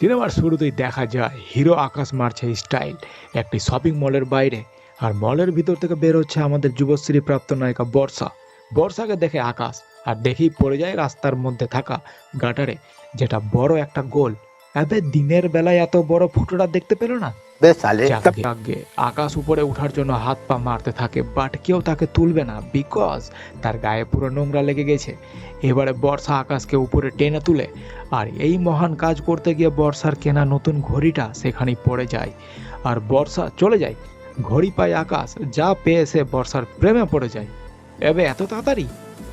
সিনেমার শুরুতেই দেখা যায়, হিরো আকাশ মারছে স্টাইল। একটি শপিং মলের বাইরে, আর মলের ভিতর থেকে বের হচ্ছে আমাদের যুবশ্রী প্রাপ্ত নায়িকা বর্ষা। বর্ষাকে দেখে আকাশ, আর দেখি পড়ে যায় রাস্তার মধ্যে থাকা গাটারে, যেটা বড় একটা গোল। আবে দিনের বেলায় এত বড় ফুটোটা দেখতে পেল না? আকাশ উপরে ওঠার জন্য হাত পা মারতে থাকে বাট কেউ তাকে তুলবে না বিকজ তার গায়ে পুরো নোংরা লেগে গেছে। এবারে বর্ষা আকাশকে উপরে টেনে তুলে আর এই মহান কাজ করতে গিয়ে বর্ষার কেনা নতুন ঘড়িটা সেখানে পড়ে যায়। আর বর্ষা চলে যায় ঘড়ি পায় আকাশ যা পেয়ে সে বর্ষার প্রেমে পড়ে যায়। এবে এত তাড়াতাড়ি?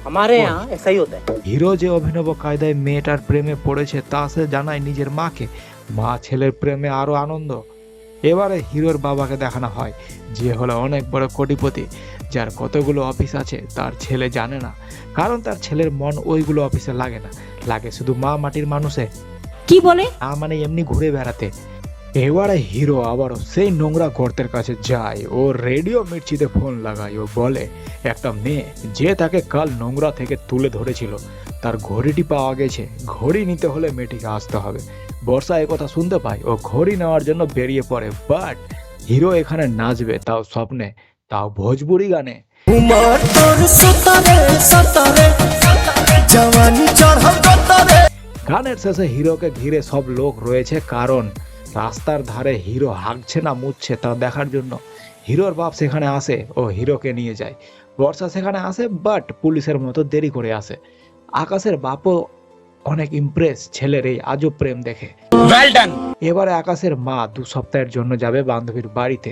हमारे यहाँ ऐसा ही होता है হিরো যে অভিনব কায়দায় মেয়েটার প্রেমে পড়েছে তা সে জানায় নিজের মাকে মা ছেলের প্রেমে আরো আনন্দ এবারে হিরোর বাবাকে দেখানো হয় যে হলো অনেক বড় কোটিপতি যার কতগুলো অফিস আছে তার ছেলে জানে না কারণ তার ছেলের মন ওইগুলো অফিসে লাগে না লাগে শুধু মা মাটির মানুষে কি বলে না মানে এমনি ঘুরে বেড়াতে এবারে হিরো আবারও সেই নোংরা গর্তের কাছে যায়। ও রেডিও মির্চিতে ফোন লাগায়। ও বলে একটা মেয়ে যে তাকে কাল নোংরা থেকে তুলে ধরেছিল তার ঘড়িটি পাওয়া গেছে। ঘড়ি নিতে হলে মেয়েটিকে আসতে হবে। বর্ষা একথা শুনতে পায়। ও ঘড়ি নেওয়ার জন্য বেরিয়ে পড়ে। বাট হিরো এখানে নাচবে তাও স্বপ্নে তাও ভোজপুরি গানে। গানের শেষে হিরোকে ঘিরে সব লোক রয়েছে। কারণ রাস্তার ধারে হিরো হাঁকছে না মুছছে তা দেখার জন্য। হিরোর বাপ সেখানে আসে ও হিরোকে নিয়ে যায়। বর্ষা সেখানে আসে বাট পুলিশের মতো দেরি করে আসে। আকাশের বাপও অনেক ইমপ্রেস ছেলের এই আজও প্রেম দেখে। এবারে আকাশের মা দু সপ্তাহের জন্য যাবে বান্ধবীর বাড়িতে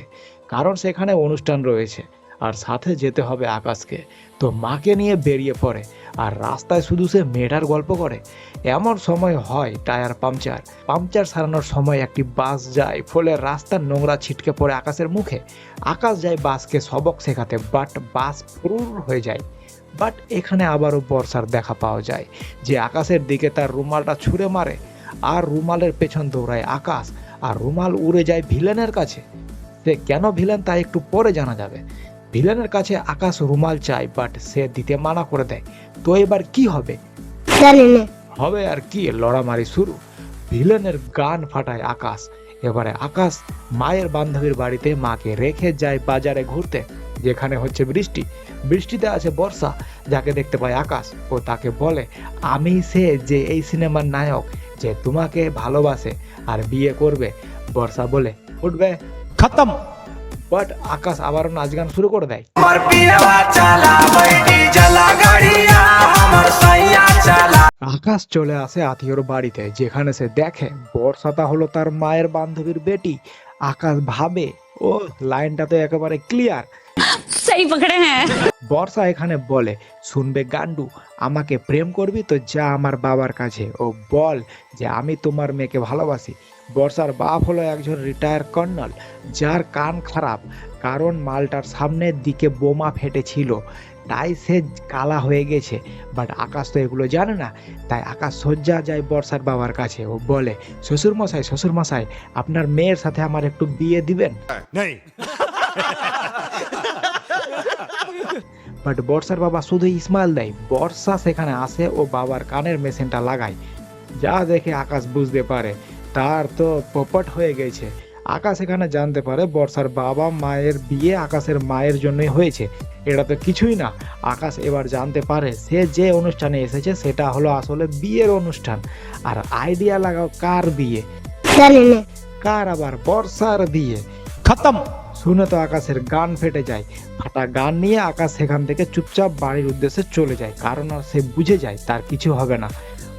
কারণ সেখানে অনুষ্ঠান রয়েছে। আর সাথে যেতে হবে আকাশকে। তো মাকে নিয়ে বেরিয়ে পড়ে। আর রাস্তায় শুধু সে মেয়েটার গল্প করে। এমন সময় হয় টায়ার পাংচার। পাংচার সারানোর সময় একটি বাস যায়। ফলে রাস্তার নোংরা ছিটকে পড়ে আকাশের মুখে। আকাশ যায় বাসকে সবক শেখাতে। বাট বাস পুরুর হয়ে যায়। বাট এখানে আবারও বর্ষার দেখা পাওয়া যায়। যে আকাশের দিকে তার রুমালটা ছুঁড়ে মারে। আর রুমালের পেছন দৌড়ায় আকাশ। আর রুমাল উড়ে যায় ভিলেনের কাছে। সে কেন ভিলেন তা একটু পরে জানা যাবে। ভিলেনের কাছে আকাশ রুমাল চাই বাট সে দিতে মানা করে দেয়। তো এবার কি হবে? হবে আর কি লড়ামারি শুরু। ভিলেনের গান ফাটায় আকাশ। এবারে আকাশ মায়ের বান্ধবীর বাড়িতে মাকে রেখে যায় বাজারে ঘুরতে যেখানে হচ্ছে বৃষ্টি। বৃষ্টিতে আছে বর্ষা যাকে দেখতে পায় আকাশ। ও তাকে বলে আমি সে যে এই সিনেমার নায়ক যে তোমাকে ভালোবাসে আর বিয়ে করবে। বর্ষা বলে উঠবে। খতম। বাট আকাশ আবার নাচ গান শুরু করে দেয়। আকাশ চলে আসে আতিয়র বাড়িতে যেখানে সে দেখে বর্ষাতা হলো তার মায়ের বান্ধবীর বেটি। আকাশ ভাবে ও লাইনটা তো একেবারে ক্লিয়ার সেই পকড়ে হ্যাঁ। বর্ষা এখানে বলে শুনবে গান্ডু আমাকে প্রেম করবি তো যা আমার বাবার কাছে। ও বল যে আমি তোমার মেয়েকে ভালোবাসি। বর্ষার বাপ হলো একজন রিটায়ার কর্নল যার কান খারাপ কারণ মালটার সামনের দিকে বোমা ফেটেছিল। তাই সে কালা হয়ে গেছে বাট আকাশ তো এগুলো জানে না। তাই আকাশ শয্যা যায় বর্ষার বাবার কাছে। ও বলে শ্বশুরমশাই শ্বশুরমশাই আপনার মেয়ের সাথে আমার একটু বিয়ে দিবেন? হ্যাঁ, বাট বর্ষার বাবা শুধু ইসমাইল দেয়। বর্ষা সেখানে আসে ও বাবার কানের মেশিনটা লাগায়। যা দেখে আকাশ বুঝতে পারে। তার তো পপট হয়ে গেছে। আকাশ এখানে জানতে পারে বর্ষার বাবা মায়ের বিয়ে আকাশের মায়ের জন্যই হয়েছে। এটা তো কিছুই না। আকাশ এবার জানতে পারে সে যে অনুষ্ঠানে এসেছে সেটা হলো আসলে বিয়ের অনুষ্ঠান। আর আইডিয়া লাগাও কার বিয়ে? কার আবার বর্ষার বিয়ে? খতম! শুনে তো আকাশের গান ফেটে যায়। ফাটা গান নিয়ে আকাশ সেখান থেকে চুপচাপ বাড়ির উদ্দেশ্যে চলে যায়। কারণ আর সে বুঝে যায়, তার কিছু হবে না।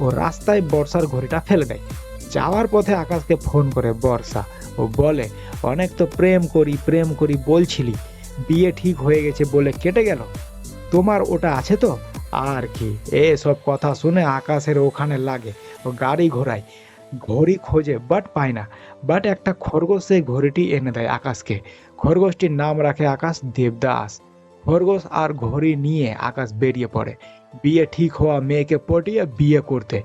ও রাস্তায় বর্ষার ঘড়িটা ফেলে দেয়। যাওয়ার পথে আকাশকে ফোন করে বর্ষা। ও বলে, অনেক তো প্রেম করি প্রেম করি বলছিলি। বিয়ে ঠিক হয়ে গেছে বলে কেটে গেল। তোমার ওটা আছে তো? আর কি, এসব কথা শুনে আকাশের ওখানে লাগে। ও গাড়ি ঘোরায় ঘড়ি খোঁজে বাট পায় না। বাট একটা খরগোশ সেই ঘড়িটি এনে দেয় আকাশকে। খরগোশটির নাম রাখে আকাশ দেবদাস। খরগোশ আর ঘড়ি নিয়ে আকাশ বেরিয়ে পড়ে। বিয়ে ঠিক হওয়া মেয়েকে পটিয়ে বিয়ে করতে।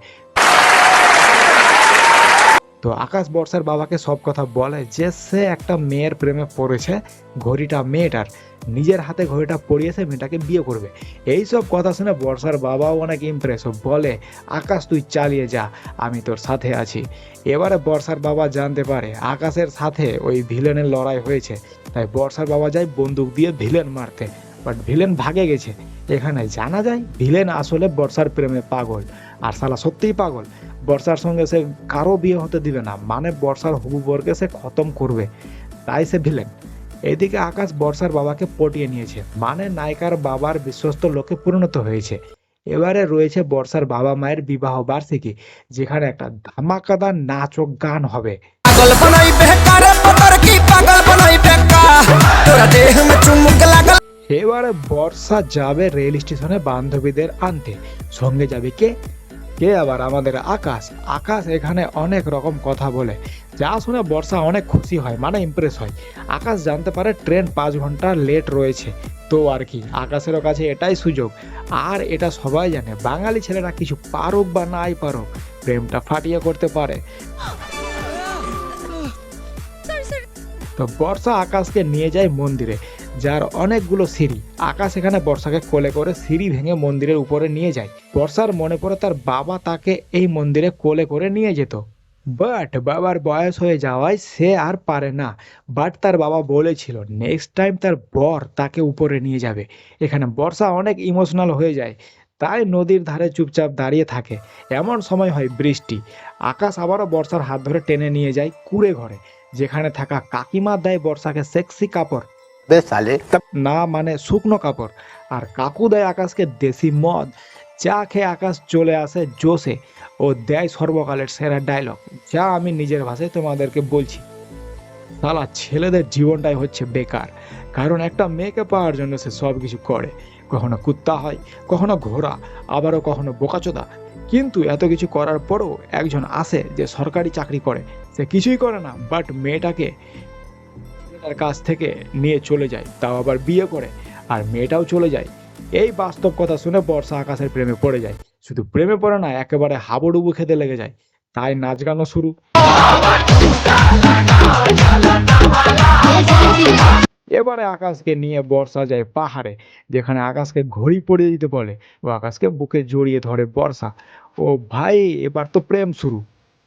তো আকাশ বর্ষার বাবাকে সব কথা বলে যে সে একটা মেয়ের প্রেমে পড়েছে, ঘড়িটা মেয়েটার। নিজের হাতে ঘড়িটা পরিয়েছে মেয়েটাকে বিয়ে করবে। এই সব কথা শুনে বর্ষার বাবাও অনেক ইমপ্রেস বলে, আকাশ, তুই চালিয়ে যা, আমি তোর সাথে আছি। এবারে বর্ষার বাবা জানতে পারে, আকাশের সাথে ওই ভিলেনের লড়াই হয়েছে। তাই বর্ষার বাবা যায় বন্দুক দিয়ে ভিলেন মারতে। বাট ভিলেন ভাগে গেছে। এখানে জানা যায় ভিলেন আসলে বর্ষার প্রেমে পাগল। আর সালা সত্যিই পাগল। বর্ষার সঙ্গে সে কারও বিয়ে হতে দিবে না। মানে বর্ষার হবু বরকে সে খতম করবে। তাই সে ভিলেন। এদিকে আকাশ বর্ষার বাবাকে পটিয়ে নিয়েছে। মানে নায়িকার বাবার বিশ্বস্ত লোকে পরিণত হয়েছে। এবারে রয়েছে বর্ষার বাবা মায়ের বিবাহ বার্ষিকী, যেখানে একটা ধামাকাদার নাচ ও গান হবে। এবারে বর্ষা যাবে রেল স্টেশনে বান্ধবীদের আনতে। সঙ্গে যাবে কে? কে আবার? আমাদের আকাশ। আকাশ এখানে অনেক রকম কথা বলে। যা শুনে বর্ষা অনেক খুশি হয় মানে ইমপ্রেস হয়। আকাশ জানতে পারে ট্রেন পাঁচ ঘণ্টা লেট রয়েছে। তো আর কি আকাশেরও কাছে এটাই সুযোগ। আর এটা সবাই জানে বাঙালি ছেলেরা কিছু পারুক বা নাই পারুক প্রেমটা ফাটিয়ে করতে পারে। তো বর্ষা আকাশকে নিয়ে যায় মন্দিরে। যার অনেকগুলো সিঁড়ি। আকাশ এখানে বর্ষাকে কোলে করে সিঁড়ি ভেঙে মন্দিরের উপরে নিয়ে যায়। বর্ষার মনে পড়ে তার বাবা তাকে এই মন্দিরে কোলে করে নিয়ে যেত। বাট বাবার বয়স হয়ে যাওয়ায় সে আর পারে না। বাট তার বাবা বলেছিল নেক্সট টাইম তার বর তাকে উপরে নিয়ে যাবে। এখানে বর্ষা অনেক ইমোশনাল হয়ে যায়। তাই নদীর ধারে চুপচাপ দাঁড়িয়ে থাকে। এমন সময় হয় বৃষ্টি। আকাশ আবারও বর্ষার হাত ধরে টেনে নিয়ে যায় কুড়ে ঘরে। যেখানে থাকা কাকিমা দেয় বর্ষাকে সেক্সি কাপড়। না মানে শুকনো কাপড়। আর কাকু দেয় আকাশকে দেশি মদ। যা খেয়ে আকাশ চলে আসে জোশে। ও দেয় সর্বকালের সেরা ডায়লগ যা আমি নিজের ভাষায় তোমাদেরকে বলছি। তালা ছেলেদের জীবনটাই হচ্ছে বেকার। কারণ একটা মেয়েকে পাওয়ার জন্য সে সব কিছু করে। কখনো কুত্তা হয়, কখনো ঘোড়া, আবারও কখনো বোকাচোদা। কিন্তু এত কিছু করার পরও একজন আসে যে সরকারি চাকরি করে। সে কিছুই করে না বাট মেয়েটাকে তার কাছ থেকে নিয়ে চলে যায়, তাও আবার বিয়ে করে আর মেয়েটাও চলে যায়। এই বাস্তব কথা শুনে বর্ষা আকাশের প্রেমে পড়ে যায়। শুধু প্রেমে পড়ে না, একেবারে হাবুডুবু খেতে লেগে যায়। তাই নাচ গানও শুরু। এবারে আকাশকে নিয়ে বর্ষা যায় পাহাড়ে, যেখানে আকাশকে ঘড়ি পরিয়ে দিতে বলে ও আকাশকে বুকে জড়িয়ে ধরে বর্ষা। ও ভাই, এবার তো প্রেম শুরু।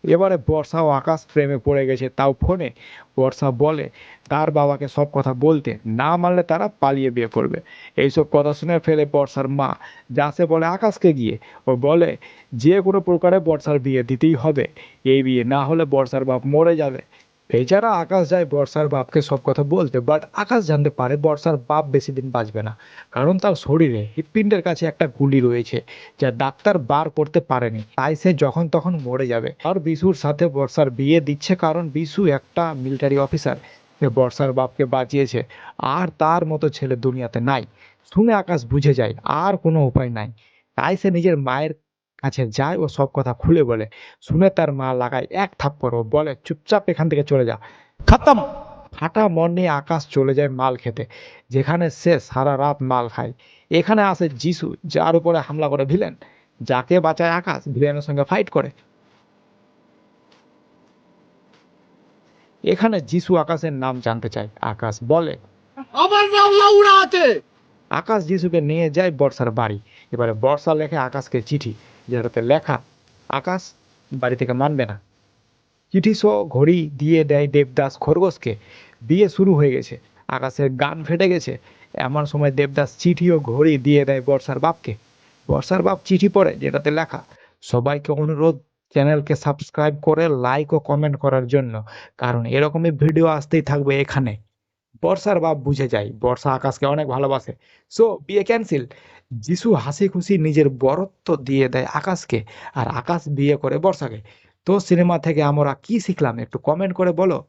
এবারে বর্ষাও আকাশ প্রেমে পড়ে গেছে, তাও ফোনে। বর্ষা বলে, তার বাবাকে সব কথা বলতে, না মানলে তারা পালিয়ে বিয়ে করবে। এইসব কথা শুনে ফেলে বর্ষার মা যা সে বলে আকাশকে গিয়ে। ও বলে, যে কোনো প্রকারে বর্ষার বিয়ে দিতেই হবে। এই বিয়ে না হলে বর্ষার বাপ মরে যাবে। বেচারা আকাশ যায়, বর্ষার বাপকে সব কথা বলতে বাট আকাশ জানতে পারে বর্ষার বাপ বেশি দিন বাঁচবে না। কারণ তার শরীরে হৃৎপিণ্ডের কাছে একটা গুলি রয়েছে, যা ডাক্তার বার করতে পারেনি। তাই সে যখন তখন মরে যাবে। আর বিশুর সাথে বর্ষার বিয়ে দিচ্ছে কারণ বিশু একটা মিলিটারি অফিসার সে বর্ষার বাপকে বাঁচিয়েছে। আর তার মতো ছেলে দুনিয়াতে নাই। শুনে আকাশ বুঝে যায়, আর কোনো উপায় নাই। তাই সে নিজের মায়ের কাছে যায় ও সব কথা খুলে বলে। শুনে তার মা লাগায় এক থাপ্পড় ও বলে চুপচাপ এখান থেকে চলে যা। খতম! ফাটা মন নিয়ে আকাশ চলে যায় মাল খেতে। যেখানে সে সারা রাত মাল খায়। এখানে আসে যিশু যার উপরে হামলা করে ভিলেন। যাকে বাঁচায় আকাশ ভিলেনের সঙ্গে ফাইট করে। এখানে যিশু আকাশের নাম জানতে চায়। আকাশ বলে আকাশ যিশুকে নিয়ে যায় বর্ষার বাড়ি। এবারে বর্ষা লেখে আকাশকে চিঠি। যেটাতে লেখা আকাশ বাড়ি থেকে মানবে না। চিঠি সহ ঘড়ি দিয়ে দেয় দেবদাস খরগোশকে। বিয়ে শুরু হয়ে গেছে, আকাশের গান ফেটে গেছে। এমন সময় দেবদাস চিঠি ও ঘড়ি দিয়ে দেয় বর্ষার বাপকে। বর্ষার বাপ চিঠি পড়ে যেটাতে লেখা, সবাইকে অনুরোধ, চ্যানেলকে সাবস্ক্রাইব করে লাইক ও কমেন্ট করার জন্য, কারণ এরকমই ভিডিও আসতেই থাকবে এখানে। বর্ষার বাপ বুঝে যায়। বর্ষা আকাশকে অনেক ভালোবাসে। সো বিয়ে ক্যান্সেল যিশু হাসি খুশি নিজের বরত্ব দিয়ে দেয় আকাশকে আর আকাশ বিয়ে করে বর্ষাকে। তো সিনেমা থেকে আমরা কি শিখলাম একটু কমেন্ট করে বলো।